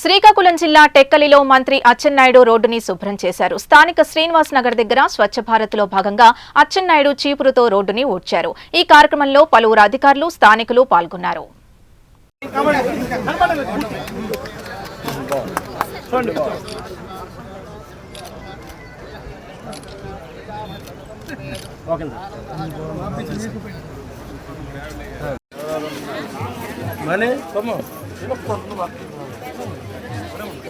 శ్రీకాకుళం జిల్లా టెక్కలిలో మంత్రి అచ్చెన్నాయుడు రోడ్డుని శుభ్రం చేశారు. స్థానిక శ్రీనివాస్ నగర్ దగ్గర స్వచ్ఛ భారత్లో భాగంగా అచ్చెన్నాయుడు చీపురుతో రోడ్డుని ఊడ్చారు. ఈ కార్యక్రమంలో పలువురు అధికారులు స్థానికులు పాల్గొన్నారు. మనీ?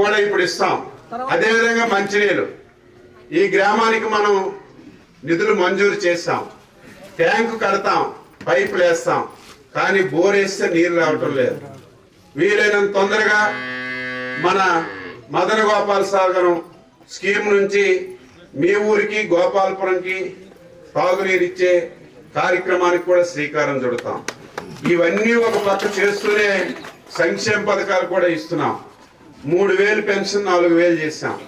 కూడా ఇప్పుడు ఇస్తాం. అదేవిధంగా మంచినీళ్ళు. ఈ గ్రామానికి మనం నిధులు మంజూరు చేస్తాం. ట్యాంకు కడతాం పైపులు వేస్తాం కానీ బోర్ వేస్తే నీరు రావటం లేదు. వీలైనంత తొందరగా మన మదన గోపాల సాగరం స్కీమ్ నుంచి మీ ఊరికి గోపాలపురంకి తాగునీరు ఇచ్చే కార్యక్రమానికి కూడా శ్రీకారం చుడతాం. ఇవన్నీ ఒక పక్క చేస్తూనే సంక్షేమ పథకాలు కూడా ఇస్తున్నాం. మూడు వేలు పెన్షన్ నాలుగు వేలు చేశాం.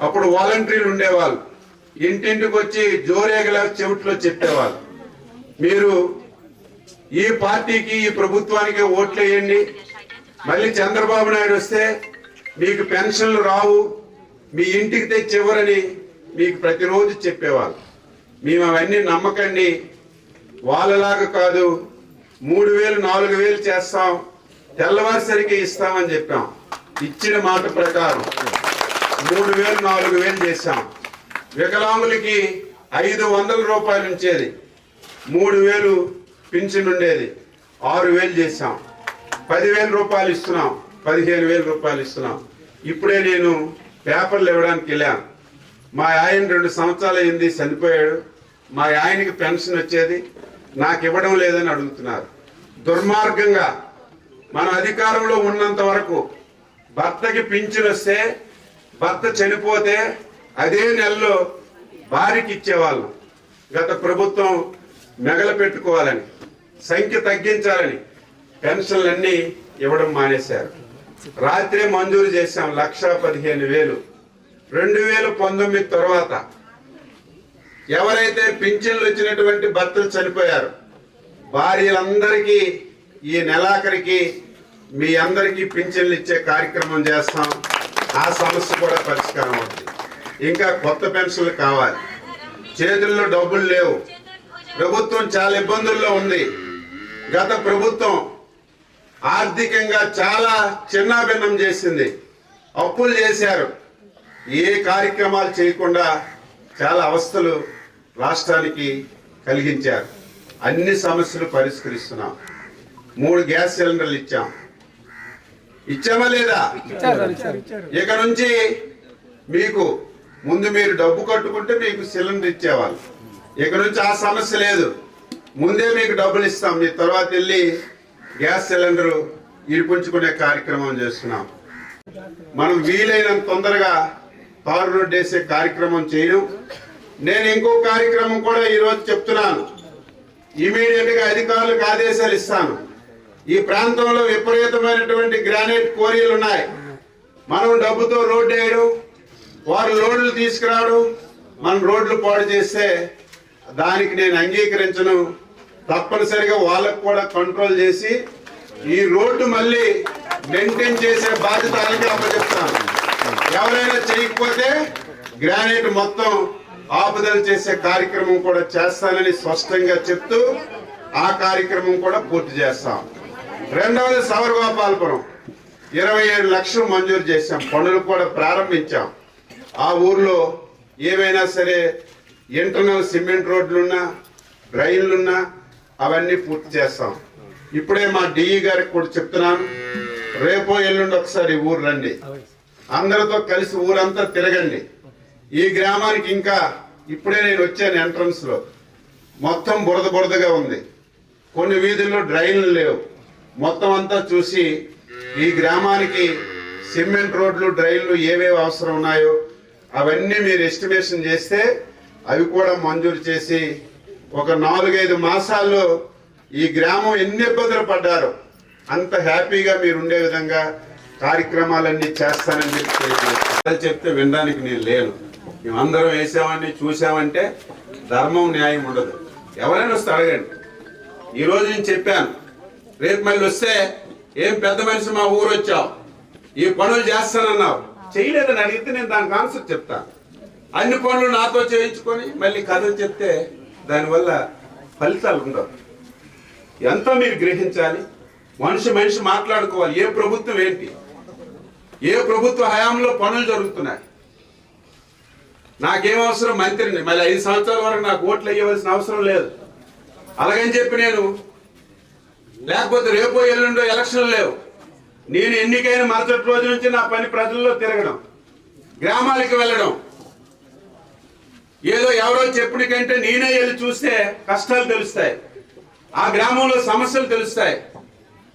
అప్పుడు వాలంటీర్లు ఉండేవాళ్ళు. ఇంటింటికి వచ్చి జోరేగల చెవిట్లో చెప్పేవాళ్ళు. మీరు ఈ పార్టీకి ఈ ప్రభుత్వానికి ఓట్లు వేయండి మళ్ళీ చంద్రబాబు నాయుడు వస్తే మీకు పెన్షన్లు రావు మీ ఇంటికి తెచ్చి ఇవ్వరని మీకు ప్రతిరోజు చెప్పేవాళ్ళు. మేము అవన్నీ నమ్మకండి. వాళ్ళలాగా కాదు మూడు వేలు నాలుగు వేలు చేస్తాం తెల్లవారిసరికి ఇస్తామని చెప్పాం. ఇచ్చిన మాట ప్రకారం మూడు వేలు నాలుగు వేలు చేశాం. వికలాంగులకి ఐదు వందల రూపాయలు ఉంచేది. మూడు వేలు పింఛన్ ఉండేది. ఆరు వేలు చేసాం పదివేల రూపాయలు ఇస్తున్నాం. పదిహేను వేల రూపాయలు ఇస్తున్నాం. ఇప్పుడే నేను పేపర్లు ఇవ్వడానికి వెళ్ళాను. మా ఆయన రెండు సంవత్సరాలు అయింది చనిపోయాడు. మా ఆయనకి పెన్షన్ వచ్చేది. నాకు ఇవ్వడం లేదని అడుగుతున్నారు. దుర్మార్గంగా మన అధికారంలో ఉన్నంత వరకు భర్తకి పింఛన్ వస్తే భర్త చనిపోతే అదే నెలలో భార్యకి ఇచ్చేవాళ్ళం. గత ప్రభుత్వం మెగల పెట్టుకోవాలని సంఖ్య తగ్గించాలని పెన్షన్లన్నీ ఇవ్వడం మానేశారు. రాత్రే మంజూరు చేశాం లక్ష పదిహేను వేలు. రెండు వేల పంతొమ్మిది తర్వాత ఎవరైతే పింఛన్లు వచ్చినటువంటి భర్తలు చనిపోయారు భార్యలందరికీ ఈ నెలాఖరికి మీ అందరికీ పింఛన్లు ఇచ్చే కార్యక్రమం చేస్తాం. ఆ సమస్య కూడా పరిష్కారం అవుతుంది. ఇంకా కొత్త పెన్షన్లు కావాలి. చేతుల్లో డబ్బులు లేవు. ప్రభుత్వం చాలా ఇబ్బందుల్లో ఉంది. గత ప్రభుత్వం ఆర్థికంగా చాలా చిన్నాభిన్నం చేసింది. అప్పులు చేశారు. ఏ కార్యక్రమాలు చేయకుండా చాలా అవస్థలు రాష్ట్రానికి కలిగించారు. అన్ని సమస్యలు పరిష్కరిస్తున్నాం. మూడు గ్యాస్ సిలిండర్లు ఇచ్చాం. ఇచ్చామా లేదా? ఇక నుంచి మీకు ముందు మీరు డబ్బు కట్టుకుంటే మీకు సిలిండర్ ఇచ్చేవాళ్ళు. ఇక నుంచి ఆ సమస్య లేదు. ముందే మీకు డబ్బులు ఇస్తాం. మీ తర్వాత వెళ్ళి గ్యాస్ సిలిండర్ ఇడిపించుకునే కార్యక్రమం చేస్తున్నాం. మనం వీలైనంత తొందరగా తారు రోడ్డు వేసే కార్యక్రమం చేయడం. నేను ఇంకో కార్యక్రమం కూడా ఈరోజు చెప్తున్నాను. ఇమీడియట్గా అధికారులకు ఆదేశాలు ఇస్తాను. ఈ ప్రాంతంలో విపరీతమైనటువంటి గ్రానైట్ కోరియలు ఉన్నాయి. మనం డబ్బుతో రోడ్డు వేయడం వారు లోడ్లు తీసుకురావడం మనం రోడ్లు పాడు చేస్తే దానికి నేను అంగీకరించను. తప్పనిసరిగా వాళ్ళకు కూడా కంట్రోల్ చేసి ఈ రోడ్డు మళ్ళీ మెయింటైన్ చేసే బాధ్యత వాళ్ళకి అప్పచెప్తాను. ఎవరైనా చేయకపోతే గ్రానైట్ మొత్తం ఆపుదల చేసే కార్యక్రమం కూడా చేస్తానని స్పష్టంగా చెప్తూ ఆ కార్యక్రమం కూడా పూర్తి చేస్తాం. రెండవది సవర్గోపాలపురం. ఇరవై ఏడు లక్షలు మంజూరు చేశాం. పనులు కూడా ప్రారంభించాం. ఆ ఊర్లో ఏవైనా సరే ఇంటర్నల్ సిమెంట్ రోడ్లున్నా డ్రైన్లున్నా అవన్నీ పూర్తి చేస్తాం. ఇప్పుడే మా డిఈ గారికి కూడా చెప్తున్నాను రేపో ఎల్లుండి ఒకసారి ఊరు రండి. అందరితో కలిసి ఊరంతా తిరగండి. ఈ గ్రామానికి ఇంకా ఇప్పుడే నేను వచ్చాను ఎంట్రన్స్లో. మొత్తం బురద బురదగా ఉంది. కొన్ని వీధుల్లో డ్రైన్లు లేవు. మొత్తం అంతా చూసి ఈ గ్రామానికి సిమెంట్ రోడ్లు డ్రైన్లు ఏవేవి అవసరం ఉన్నాయో అవన్నీ మీరు ఎస్టిమేషన్ చేస్తే అవి కూడా మంజూరు చేసి ఒక నాలుగైదు మాసాల్లో ఈ గ్రామం ఎన్ని ఇబ్బందులు పడ్డారో అంత హ్యాపీగా మీరు ఉండే విధంగా కార్యక్రమాలన్నీ చేస్తానని చెప్పి వాళ్ళు చెప్తే వినడానికి నేను లేను. మేమందరం వేసామని చూసామంటే ధర్మం న్యాయం ఉండదు. ఎవరైనా వస్తే అడగండి. ఈరోజు నేను చెప్పాను. రేపు మళ్ళీ వస్తే ఏం పెద్ద మనిషి మా ఊరు వచ్చావు? ఈ పనులు చేస్తానన్నావు. చేయలేదని అడిగితే నేను దానికి ఆన్సర్ చెప్తాను అన్ని పనులు నాతో చేయించుకొని మళ్ళీ కథలు చెప్తే దానివల్ల ఫలితాలు ఉండవు. ఎంతో మీరు గ్రహించాలి? మనిషి మనిషి మాట్లాడుకోవాలి. ఏ ప్రభుత్వం ఏంటి? ఏ ప్రభుత్వ హయాంలో పనులు జరుగుతున్నాయి? నాకేం అవసరం మంత్రిని? మళ్ళీ ఐదు సంవత్సరాల వరకు నాకు ఓట్లు వేయవలసిన అవసరం లేదు. అలాగని చెప్పి నేను లేకపోతే రేపో ఎల్లుండో ఎలక్షన్లు లేవు. నేను ఎన్నికైన మరుసటి రోజు నుంచి నా పని ప్రజల్లో తిరగడం గ్రామాలకు వెళ్ళడం. ఏదో ఎవరో చెప్పుడు కంటే నేనే వెళ్ళి చూస్తే కష్టాలు తెలుస్తాయి. ఆ గ్రామంలో సమస్యలు తెలుస్తాయి.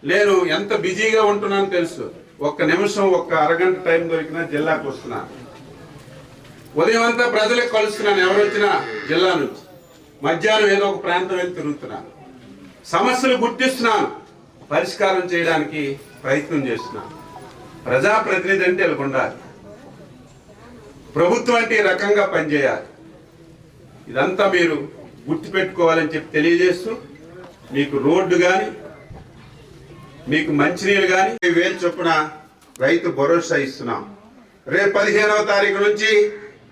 నేను ఎంత బిజీగా ఉంటున్నాను తెలుసు. ఒక్క నిమిషం ఒక్క అరగంట టైం దొరికినా జిల్లాకు వస్తున్నాను ఉదయం అంతా ప్రజలకు కలుస్తున్నాను ఎవరు వచ్చినా జిల్లా నుంచి. మధ్యాహ్నం ఏదో ఒక ప్రాంతం వెళ్ళి తిరుగుతున్నాను. సమస్యలు గుర్తిస్తున్నాను. పరిష్కారం చేయడానికి ప్రయత్నం చేస్తున్నాం. ప్రజాప్రతినిధి అంటే ఇలా ఉండాలి. ప్రభుత్వం అంటే ఈ రకంగా పనిచేయాలి. ఇదంతా మీరు గుర్తుపెట్టుకోవాలని చెప్పి తెలియజేస్తూ మీకు రోడ్డు కానీ మీకు మంచినీళ్ళు కానీ వేలు చొప్పున రైతు భరోసా ఇస్తున్నాం. రేపు పదిహేనవ తారీఖు నుంచి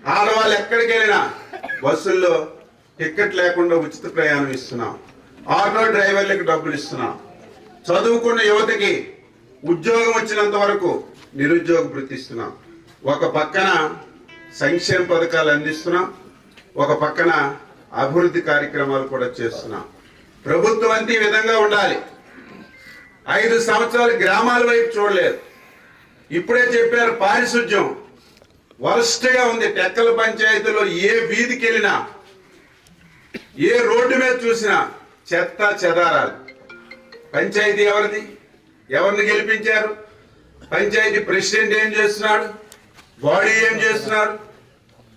ఆడవాళ్ళు ఎక్కడికి వెళ్ళినా బస్సుల్లో టికెట్ లేకుండా ఉచిత ప్రయాణం ఇస్తున్నాం. ఆటో డ్రైవర్లకు డబ్బులు ఇస్తున్నాం. చదువుకున్న యువతకి ఉద్యోగం వచ్చినంత వరకు నిరుద్యోగ వృత్తిస్తున్నాం ఒక పక్కన సంక్షేమ పథకాలు అందిస్తున్నాం. ఒక పక్కన అభివృద్ధి కార్యక్రమాలు కూడా చేస్తున్నాం. ప్రభుత్వం అంతే విధంగా ఉండాలి. ఐదు సంవత్సరాలు గ్రామాల వైపు చూడలేదు. ఇప్పుడే చెప్పారు పారిశుద్ధ్యం వరస్ట్గా ఉంది. టెక్కల పంచాయతీలో ఏ వీధికి వెళ్ళినా ఏ రోడ్డు మీద చూసినా చెత్త చెదారాలు. పంచాయతీ ఎవరిది? ఎవరిని గెలిపించారు? పంచాయతీ ప్రెసిడెంట్ ఏం చేస్తున్నాడు? బాడీ ఏం చేస్తున్నారు?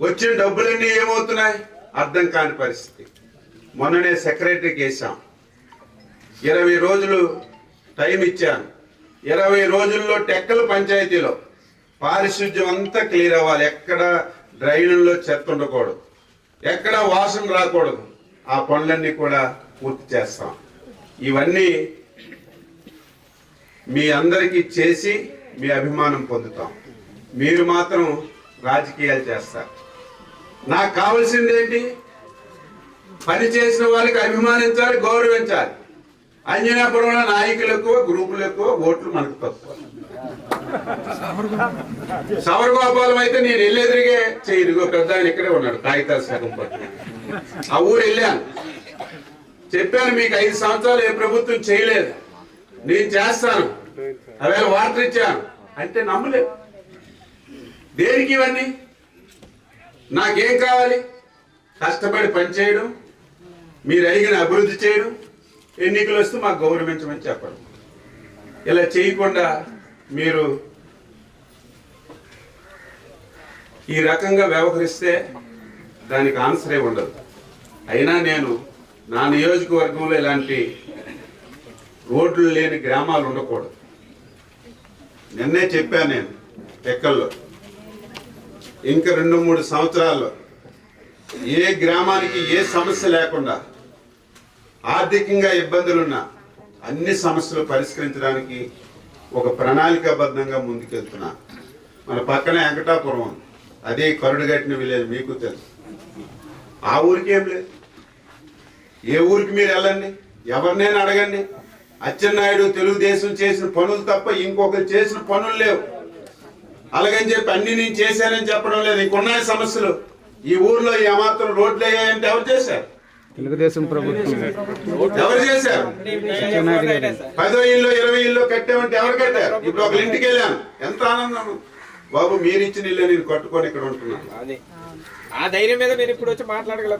వచ్చిన డబ్బులన్నీ ఏమవుతున్నాయి? అర్థం కాని పరిస్థితి. మొన్ననే సెక్రటరీకి వేసాం ఇరవై రోజులు టైం ఇచ్చాను. ఇరవై రోజుల్లో టెక్కలు పంచాయతీలో పారిశుద్ధ్యం అంతా క్లియర్ అవ్వాలి. ఎక్కడ డ్రైన్లో చెత్త ఉండకూడదు. ఎక్కడ వాసన రాకూడదు. ఆ పనులన్నీ కూడా పూర్తి చేస్తాం. ఇవన్నీ మీ అందరికీ చేసి మీ అభిమానం పొందుతాం. మీరు మాత్రం రాజకీయాలు చేస్తారు. నాకు కావాల్సింది ఏంటి పని చేసిన వాళ్ళకి అభిమానించాలి గౌరవించాలి. అంజనాపురంలో నాయకులు ఎక్కువ గ్రూపులు ఎక్కువ ఓట్లు మనకు తక్కువ. సవరగోపాలం అయితే నేను వెళ్ళేదిరిగే చేయరుగో పెద్ద ఆయన ఇక్కడే ఉన్నాడు కాగితాలు సగం పట్టు. ఆ ఊరు వెళ్ళాను. చెప్పాను మీకు ఐదు సంవత్సరాలు ఏ ప్రభుత్వం చేయలేదు. నేను చేస్తాను. అవేళ వార్త ఇచ్చాను. అంటే నమ్మలేదు దేనికి ఇవన్నీ? నాకేం కావాలి? కష్టపడి పనిచేయడం మీరు అడిగిన అభివృద్ధి చేయడం ఎన్నికలు వస్తే మాకు గౌరవించమని చెప్పడం. ఇలా చేయకుండా మీరు ఈ రకంగా వ్యవహరిస్తే దానికి ఆన్సరే ఉండదు. అయినా నేను నా నియోజకవర్గంలో ఇలాంటి రోడ్లు లేని గ్రామాలు ఉండకూడదు. నిన్నే చెప్పాను నేను ఎక్కల్లో. ఇంకా రెండు మూడు సంవత్సరాల్లో ఏ గ్రామానికి ఏ సమస్య లేకుండా ఆర్థికంగా ఇబ్బందులున్నా అన్ని సమస్యలు పరిష్కరించడానికి ఒక ప్రణాళికాబద్ధంగా ముందుకెళ్తున్నా. మన పక్కన వెంకటాపురం ఉంది. అదే కరుడుగట్టిన విలేజ్ మీకు తెలుసు. ఆ ఊరికి ఏం లేదు. ఏ ఊరికి మీరు వెళ్ళండి? ఎవరినైనా అడగండి. అచ్చెన్నాయుడు తెలుగుదేశం చేసిన పనులు తప్ప ఇంకొకరు చేసిన పనులు లేవు. అలాగని చెప్పి అన్ని నేను చేశానని చెప్పడం లేదు. ఇంకున్నాయి సమస్యలు. ఈ ఊర్లో ఏమాత్రం రోడ్లు అయ్యాయంటే ఎవరు చేశారు? తెలుగుదేశం ప్రభుత్వం. ఎవరు చేశారు? పదో ఇల్లు ఇరవై ఇల్లు కట్టామంటే ఎవరు కట్టారు? ఇప్పుడు ఒక ఇంటికి వెళ్ళాను. ఎంత ఆనందం. బాబు మీరు ఇచ్చిన ఇల్లు నేను కట్టుకొని ఇక్కడ ఉంటున్నాను. ఆ ధైర్యం మీద మీరు ఇప్పుడు వచ్చి మాట్లాడగలరు